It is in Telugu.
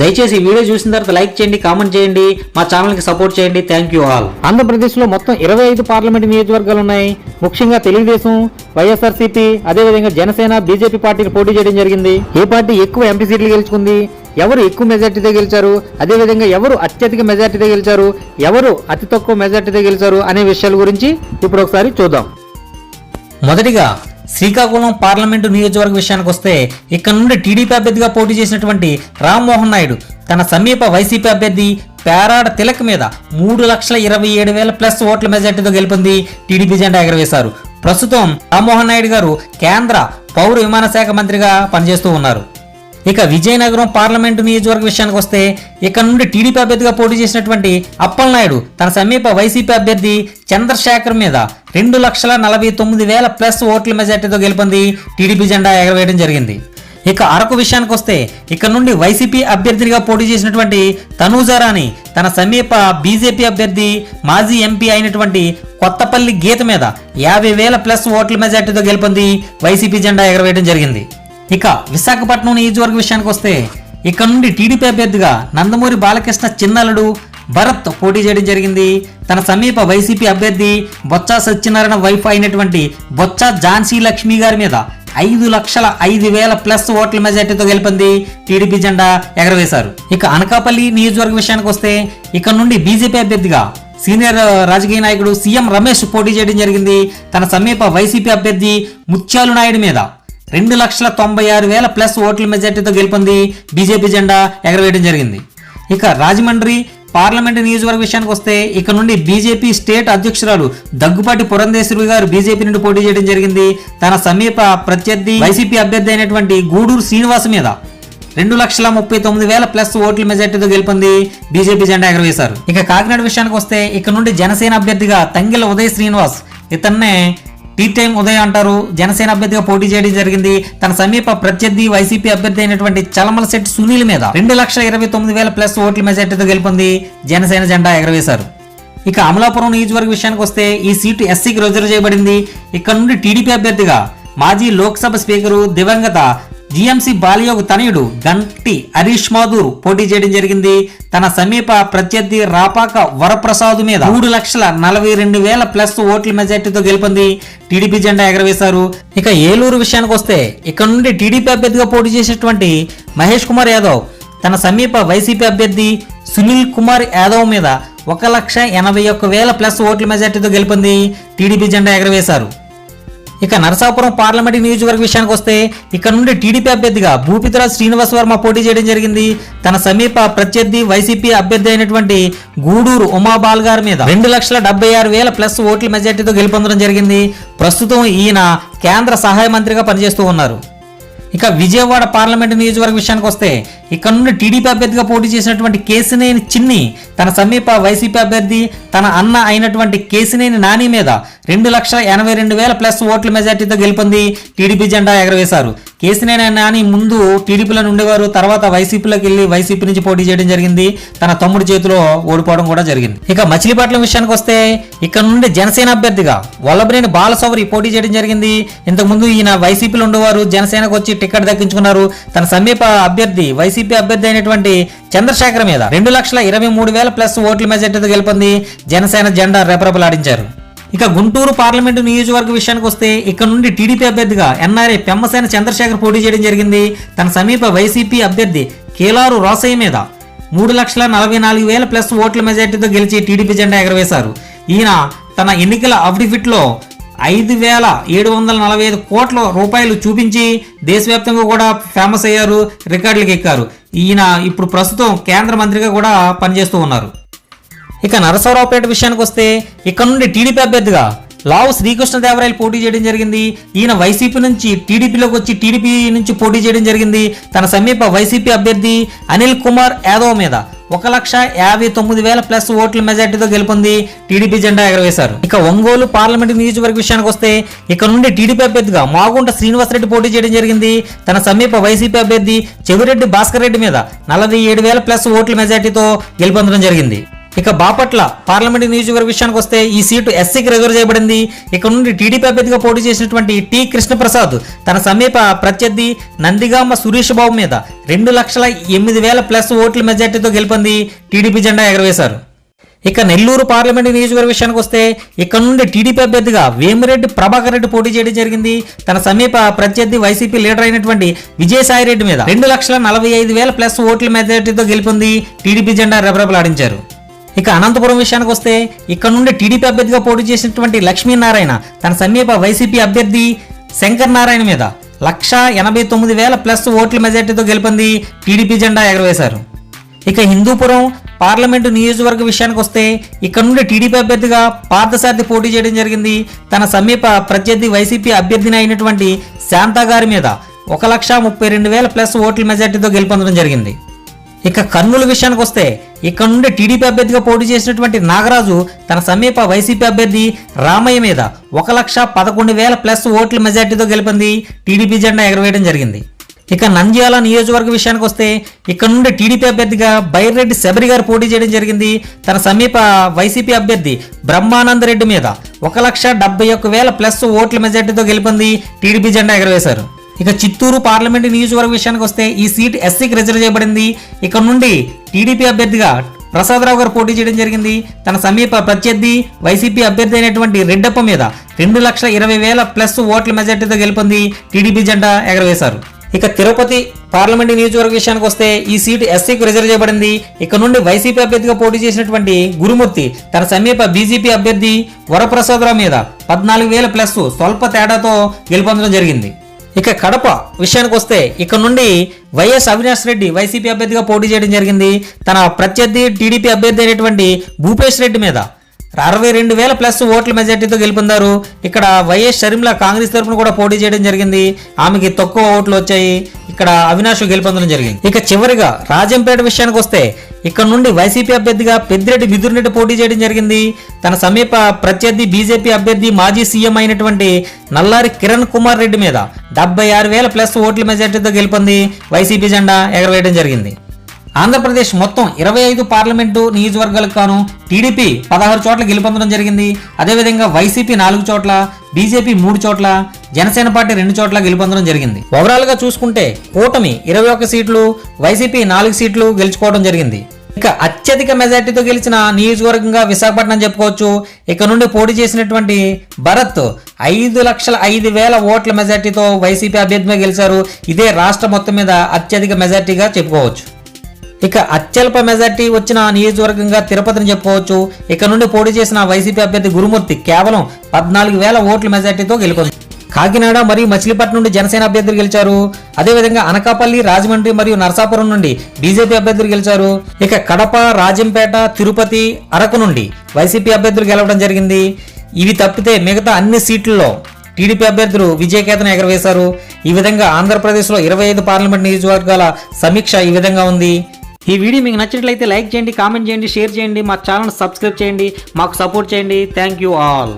దయచేసి ఈ వీడియో చూసిన తర్వాత లైక్ చేయండి కామెంట్ చేయండి మా ఛానల్కి సపోర్ట్ చేయండి. థ్యాంక్ యూ ఆల్ ఆంధ్రప్రదేశ్లో మొత్తం ఇరవై ఐదు పార్లమెంట్ నియోజకవర్గాలు ఉన్నాయి ముఖ్యంగా తెలుగుదేశం వైఎస్ఆర్సీపీ అదేవిధంగా జనసేన బీజేపీ పార్టీలు పోటీ చేయడం జరిగింది. ఏ పార్టీ ఎక్కువ ఎంపీ సీట్లు గెలుచుకుంది? ఎవరు ఎక్కువ మెజార్టీతో గెలిచారు? అదేవిధంగా ఎవరు అత్యధిక మెజార్టీతో గెలిచారు? ఎవరు అతి తక్కువ మెజార్టీతో గెలిచారు? అనే విషయాల గురించి ఇప్పుడు ఒకసారి చూద్దాం. మొదటిగా శ్రీకాకుళం పార్లమెంటు నియోజకవర్గ విషయానికి వస్తే ఇక్కడ నుండి టీడీపీ అభ్యర్థిగా పోటీ చేసినటువంటి రామ్మోహన్ నాయుడు తన సమీప వైసీపీ అభ్యర్థి పేరాడ తిలక్ మీద మూడు లక్షల ఇరవై ఏడు వేల ప్లస్ ఓట్ల మెజార్టీతో గెలుపొంది టీడీపీ జెండా ఎగరవేశారు. ప్రస్తుతం రామ్మోహన్ నాయుడు గారు కేంద్ర పౌర విమాన శాఖ మంత్రిగా పనిచేస్తూ ఉన్నారు. ఇక విజయనగరం పార్లమెంటు నియోజకవర్గ విషయానికి వస్తే ఇక్కడ నుండి టీడీపీ అభ్యర్థిగా పోటీ చేసినటువంటి అప్పలనాయుడు తన సమీప వైసీపీ అభ్యర్థి చంద్రశేఖర్ మీద రెండు లక్షల నలభై తొమ్మిది వేల ప్లస్ ఓట్ల మెజార్టీతో గెలుపొంది టీడీపీ జెండా ఎగరవేయడం జరిగింది. ఇక అరకు విషయానికి వస్తే ఇక్కడ నుండి వైసీపీ అభ్యర్థిగా పోటీ చేసినటువంటి తనూజారాని తన సమీప బీజేపీ అభ్యర్థి మాజీ ఎంపీ అయినటువంటి కొత్తపల్లి గీత మీద యాభై వేల ప్లస్ ఓట్ల మెజార్టీతో గెలుపొంది వైసీపీ జెండా ఎగరవేయడం జరిగింది. ఇక విశాఖపట్నం నియోజకవర్గ విషయానికి వస్తే ఇక్కడ నుండి టీడీపీ అభ్యర్థిగా నందమూరి బాలకృష్ణ చిన్నలుడు భరత్ పోటీ చేయడం జరిగింది. తన సమీప వైసీపీ అభ్యర్థి బొత్స సత్యనారాయణ వైఫ్ అయినటువంటి బొత్స ఝాన్సీ లక్ష్మి గారి మీద ఐదు లక్షల ఐదు వేల ప్లస్ ఓట్ల మెజార్టీతో గెలిపింది టీడీపీ జెండా ఎగరవేశారు. ఇక అనకాపల్లి నియోజకవర్గ విషయానికి వస్తే ఇక్కడ నుండి బీజేపీ అభ్యర్థిగా సీనియర్ రాజకీయ నాయకుడు సీఎం రమేష్ పోటీ చేయడం జరిగింది. తన సమీప వైసీపీ అభ్యర్థి ముత్యాలు నాయుడు మీద రెండు లక్షల తొంభై ఆరు వేల ప్లస్ ఓట్ల మెజార్టీతో గెలుపొంది బీజేపీ జెండా ఎగరవేయడం జరిగింది. ఇక రాజమండ్రి పార్లమెంట్ నియోజకవర్గ విషయానికి వస్తే ఇక్కడ నుండి బీజేపీ స్టేట్ అధ్యక్షురాలు దగ్గుపాటి పురంధేశ్వరి గారు బీజేపీ నుండి పోటీ చేయడం జరిగింది. తన సమీప ప్రత్యర్థి వైసీపీ అభ్యర్థి అయినటువంటి గూడూరు శ్రీనివాస్ మీద రెండు లక్షల ముప్పై తొమ్మిది వేల ప్లస్ ఓట్ల మెజార్టీతో గెలుపొంది బీజేపీ జెండా ఎగరవేశారు. ఇక కాకినాడ విషయానికి వస్తే ఇక్కడ నుండి జనసేన అభ్యర్థిగా తంగిల ఉదయ్ శ్రీనివాస్ ఇతన్నే టీ టైం ఉదయ్ అంటారు. జనసేన అభ్యర్థిగా పోటీ చేయడం జరిగింది. తన సమీప ప్రత్యర్థి వైసీపీ అభ్యర్థి అయినటువంటి చలమల శెట్టి సునీల్ మీద రెండు లక్షల ఇరవై తొమ్మిది వేల ప్లస్ ఓట్ల మెజార్టీతో గెలుపొంది జనసేన జెండా ఎగరవేశారు. ఇక అమలాపురం నియోజకవర్గ విషయానికి వస్తే ఈ సీటు ఎస్సీకి రిజర్వ్ చేయబడింది. ఇక్కడ నుండి టీడీపీ అభ్యర్థిగా మాజీ లోక్సభ స్పీకరు దివంగత జీఎంసీ బాలయోగ్ తనయుడు గంటి హరీష్ మాధూర్ పోటీ చేయడం జరిగింది. తన సమీప ప్రత్యర్థి రాపాక వరప్రసాద్ మీద మూడు లక్షల నలభై రెండు వేల ప్లస్ ఓట్ల మెజార్టీతో గెలుపొంది టీడీపీ జెండా ఎగరవేశారు. ఇక ఏలూరు విషయానికి వస్తే ఇక్కడ నుండి టీడీపీ అభ్యర్థిగా పోటీ చేసినటువంటి మహేష్ కుమార్ యాదవ్ తన సమీప వైసీపీ అభ్యర్థి సునీల్ కుమార్ యాదవ్ మీద ఒక లక్ష ఎనభై ఒక్క వేల ప్లస్ ఓట్ల మెజార్టీతో గెలుపొంది టీడీపీ జెండా ఎగరవేశారు. ఇక నరసాపురం పార్లమెంట్ నియోజకవర్గ విషయానికి వస్తే ఇక్కడ నుండి టీడీపీ అభ్యర్థిగా భూపితరాజ్ శ్రీనివాస్ వర్మ పోటీ చేయడం జరిగింది. తన సమీప ప్రత్యర్థి వైసీపీ అభ్యర్థి అయినటువంటి గూడూరు ఉమాబాల్ గారి మీద రెండు లక్షల డెబ్బై ఆరు వేల ప్లస్ ఓట్ల మెజార్టీతో గెలుపొందడం జరిగింది. ప్రస్తుతం ఈయన కేంద్ర సహాయ మంత్రిగా పనిచేస్తూ ఉన్నారు. ఇక విజయవాడ పార్లమెంటు నియోజకవర్గ విషయానికి వస్తే ఇక్కడ నుండి టీడీపీ అభ్యర్థిగా పోటీ చేసినటువంటి కేసినేని చిన్ని తన సమీప వైసీపీ అభ్యర్థి తన అన్న అయినటువంటి కేసినేని నాని మీద రెండు లక్షల ఎనభై రెండు వేల ప్లస్ ఓట్ల మెజార్టీతో గెలుపొంది టీడీపీ జెండా ఎగరవేశారు. కేసినేని నాని ముందు టీడీపీలో ఉండేవారు తర్వాత వైసీపీలోకి వెళ్ళి వైసీపీ నుంచి పోటీ చేయడం జరిగింది. తన తమ్ముడి చేతిలో ఓడిపోవడం కూడా జరిగింది. ఇక మచిలీపట్నం విషయానికి వస్తే ఇక్కడ నుండి జనసేన అభ్యర్థిగా వల్లభనేని బాలసౌరి పోటీ చేయడం జరిగింది. ఇంతకుముందు ఈయన వైసీపీలో ఉండేవారు జనసేనకు వచ్చి టికెట్ దక్కించుకున్నారు. తన సమీప అభ్యర్థి వైసీపీ అభ్యర్థి అయినటువంటి చంద్రశేఖర్ మీద రెండు లక్షల ఇరవై మూడు వేల ప్లస్ ఓట్ల మెజార్టీతో గెలుపొంది జనసేన జెండా రెపరెపలాడించారు. ఇక గుంటూరు పార్లమెంటు నియోజకవర్గ విషయానికి వస్తే ఇక్కడ నుండి టీడీపీ అభ్యర్థిగా ఎన్ఆర్ఏ పెమ్మసేన చంద్రశేఖర్ పోటీ చేయడం జరిగింది. తన సమీప వైసీపీ అభ్యర్థి కేలారు రోసయ్య మీద మూడు లక్షల నలభై నాలుగు వేల ప్లస్ ఓట్ల మెజార్టీతో గెలిచి టీడీపీ జెండా ఎగరవేశారు. ఈయన తన ఎన్నికల అఫిడవిట్లో ఐదు వేల ఏడు వందల నలభై ఐదు కోట్ల రూపాయలు చూపించి దేశవ్యాప్తంగా కూడా ఫేమస్ అయ్యారు రికార్డులకు ఎక్కారు. ఈయన ఇప్పుడు ప్రస్తుతం కేంద్ర మంత్రిగా కూడా పనిచేస్తూ ఉన్నారు. ఇక నరసరావుపేట విషయానికి వస్తే ఇక్కడ నుండి టీడీపీ అభ్యర్థిగా లావు శ్రీకృష్ణదేవరాయలు పోటీ చేయడం జరిగింది. ఈయన వైసీపీ నుంచి టీడీపీలోకి వచ్చి టీడీపీ నుంచి పోటీ చేయడం జరిగింది. తన సమీప వైసీపీ అభ్యర్థి అనిల్ కుమార్ యాదవ్ మీద ఒక లక్ష యాభై తొమ్మిది వేల ప్లస్ ఓట్ల మెజార్టీతో గెలుపొంది టీడీపీ జెండా ఎగరవేశారు. ఇక ఒంగోలు పార్లమెంట్ నియోజకవర్గ విషయానికి వస్తే ఇక్కడ నుండి టీడీపీ అభ్యర్థిగా మాగుంట శ్రీనివాసరెడ్డి పోటీ చేయడం జరిగింది. తన సమీప వైసీపీ అభ్యర్థి చెవిరెడ్డి భాస్కర్ రెడ్డి మీద నలభై ఏడు వేల ప్లస్ ఓట్ల మెజార్టీతో గెలుపొందడం జరిగింది. ఇక బాపట్ల పార్లమెంట్ నియోజకవర్గ విషయానికి వస్తే ఈ సీటు ఎస్సీకి రిజర్వ్ చేయబడింది. ఇక్కడ నుండి టీడీపీ అభ్యర్థిగా పోటీ చేసినటువంటి టి కృష్ణప్రసాద్ తన సమీప ప్రత్యర్థి నందిగామ సురేష్ బాబు మీద రెండు లక్షల ఎనిమిది వేల ప్లస్ ఓట్ల మెజార్టీతో గెలుపొంది టీడీపీ జెండా ఎగరవేశారు. ఇక నెల్లూరు పార్లమెంట్ నియోజకవర్గ విషయానికి వస్తే ఇక్కడ నుండి టీడీపీ అభ్యర్థిగా వేమిరెడ్డి ప్రభాకర్ రెడ్డి పోటీ చేయడం జరిగింది. తన సమీప ప్రత్యర్థి వైసీపీ లీడర్ అయినటువంటి విజయసాయి రెడ్డి మీద రెండు లక్షల నలభై ఐదు వేల ప్లస్ ఓట్ల మెజార్టీతో గెలుపొంది టీడీపీ జెండా రెబరెబలాడించారు ఇక అనంతపురం విషయానికి వస్తే ఇక్కడ నుండి టీడీపీ అభ్యర్థిగా పోటీ చేసినటువంటి లక్ష్మీనారాయణ తన సమీప వైసీపీ అభ్యర్థి శంకర్ నారాయణ మీద లక్ష ఎనభై తొమ్మిది వేల ప్లస్ ఓట్ల మెజార్టీతో గెలిపింది టీడీపీ జెండా ఎగరవేశారు. ఇక హిందూపురం పార్లమెంటు నియోజకవర్గ విషయానికి వస్తే ఇక్కడ నుండి టీడీపీ అభ్యర్థిగా పార్థసారథి పోటీ చేయడం జరిగింది. తన సమీప ప్రత్యర్థి వైసీపీ అభ్యర్థిని అయినటువంటి శాంతా గారి మీద ఒక లక్ష ముప్పై రెండు వేల ప్లస్ ఓట్ల మెజార్టీతో గెలుపొందడం జరిగింది. ఇక కర్నూలు విషయానికి వస్తే ఇక్కడ నుండి టీడీపీ అభ్యర్థిగా పోటీ చేసినటువంటి నాగరాజు తన సమీప వైసీపీ అభ్యర్థి రామయ్య మీద ఒక లక్ష పదకొండు వేల ప్లస్ ఓట్ల మెజార్టీతో గెలిపింది టీడీపీ జెండా ఎగరవేయడం జరిగింది. ఇక నంద్యాల నియోజకవర్గ విషయానికి వస్తే ఇక్కడ నుండి టీడీపీ అభ్యర్థిగా బైరెడ్డి శబరి గారు పోటీ చేయడం జరిగింది. తన సమీప వైసీపీ అభ్యర్థి బ్రహ్మానంద రెడ్డి మీద ఒక లక్ష డెబ్బై ఒక్క వేల ప్లస్ ఓట్ల మెజార్టీతో గెలిపింది టీడీపీ జెండా ఎగరవేశారు. ఇక చిత్తూరు పార్లమెంటు నియోజకవర్గ విషయానికి వస్తే ఈ సీట్ ఎస్సీకి రిజర్వ్ చేయబడింది. ఇక్కడ నుండి టీడీపీ అభ్యర్థిగా ప్రసాదరావు గారు పోటీ చేయడం జరిగింది. తన సమీప ప్రత్యర్థి వైసీపీ అభ్యర్థి అయినటువంటి రెడ్డప్ప మీద రెండు లక్షల ఇరవై వేల ప్లస్ ఓట్ల మెజార్టీతో గెలుపొంది టీడీపీ జెండా ఎగరవేశారు. ఇక తిరుపతి పార్లమెంటు నియోజకవర్గ విషయానికి వస్తే ఈ సీటు ఎస్సీకి రిజర్వ్ చేయబడింది. ఇక్కడ నుండి వైసీపీ అభ్యర్థిగా పోటీ చేసినటువంటి గురుమూర్తి తన సమీప బీజేపీ అభ్యర్థి వరప్రసాదరావు మీద పద్నాలుగు వేల ప్లస్ స్వల్ప తేడాతో గెలుపొందడం జరిగింది. ఇక కడప విషయానికి వస్తే ఇక్కడ నుండి వైఎస్ అవినాష్ రెడ్డి వైసీపీ అభ్యర్థిగా పోటీ చేయడం జరిగింది. తన ప్రత్యర్థి టీడీపీ అభ్యర్థి అయినటువంటి భూపేష్ రెడ్డి మీద అరవై రెండు వేల ప్లస్ ఓట్ల మెజార్టీతో గెలుపొందారు. ఇక్కడ వైఎస్ షర్మిల కాంగ్రెస్ తరఫున కూడా పోటీ చేయడం జరిగింది. ఆమెకి తక్కువ ఓట్లు వచ్చాయి. ఇక్కడ అవినాష్ గెలుపొందడం జరిగింది. ఇక చివరిగా రాజంపేట విషయానికి వస్తే ఇక్కడ నుండి వైసీపీ అభ్యర్థిగా పెద్దిరెడ్డి మిథున్ పోటీ చేయడం జరిగింది. తన సమీప ప్రత్యర్థి బీజేపీ అభ్యర్థి మాజీ సీఎం అయినటువంటి నల్లారి కిరణ్ కుమార్ రెడ్డి మీద డెబ్బై ఆరు వేల ప్లస్ ఓట్ల మెజార్టీతో గెలుపొంది వైసీపీ జెండా ఎగరవేయడం జరిగింది. ఆంధ్రప్రదేశ్ మొత్తం ఇరవై ఐదు పార్లమెంటు నియోజకవర్గాలకు గాను టీడీపీ పదహారు చోట్ల గెలుపొందడం జరిగింది. అదేవిధంగా వైసీపీ నాలుగు చోట్ల బీజేపీ మూడు చోట్ల జనసేన పార్టీ రెండు చోట్ల గెలుపొందడం జరిగింది. ఓవరాల్గా చూసుకుంటే కూటమి ఇరవై ఒక్క సీట్లు వైసీపీ నాలుగు సీట్లు గెలుచుకోవడం జరిగింది. ఇక అత్యధిక మెజార్టీతో గెలిచిన నియోజకవర్గంగా విశాఖపట్నం చెప్పుకోవచ్చు. ఇక్కడ నుండి పోటీ చేసినటువంటి భరత్ ఐదు లక్షల ఐదు వేల ఓట్ల మెజార్టీతో వైసీపీ అభ్యర్థిగా గెలిచారు. ఇదే రాష్ట్ర మొత్తం మీద అత్యధిక మెజార్టీగా చెప్పుకోవచ్చు. ఇక అత్యల్ప మెజార్టీ వచ్చిన నియోజకవర్గంగా తిరుపతిని చెప్పుకోవచ్చు. ఇక్కడ నుండి పోటీ చేసిన వైసీపీ అభ్యర్థి గురుమూర్తి కేవలం పద్నాలుగు వేల ఓట్ల మెజార్టీతో గెలుకొంది కాకినాడ మరియు మచిలీపట్నం నుండి జనసేన అభ్యర్థులు గెలిచారు. అదేవిధంగా అనకాపల్లి రాజమండ్రి మరియు నరసాపురం నుండి బీజేపీ అభ్యర్థులు గెలిచారు. ఇక కడప రాజంపేట తిరుపతి అరకు నుండి వైసీపీ అభ్యర్థులు గెలవడం జరిగింది. ఇవి తప్పితే మిగతా అన్ని సీట్లలో టీడీపీ అభ్యర్థులు విజయకేతన ఎగరవేశారు. ఈ విధంగా ఆంధ్రప్రదేశ్లో ఇరవై ఐదు పార్లమెంట్ నియోజకవర్గాల సమీక్ష ఈ విధంగా ఉంది. ఈ వీడియో మీకు నచ్చినట్లయితే లైక్ చేయండి కామెంట్ చేయండి షేర్ చేయండి మా ఛానల్ సబ్స్క్రైబ్ చేయండి మాకు సపోర్ట్ చేయండి. Thank you all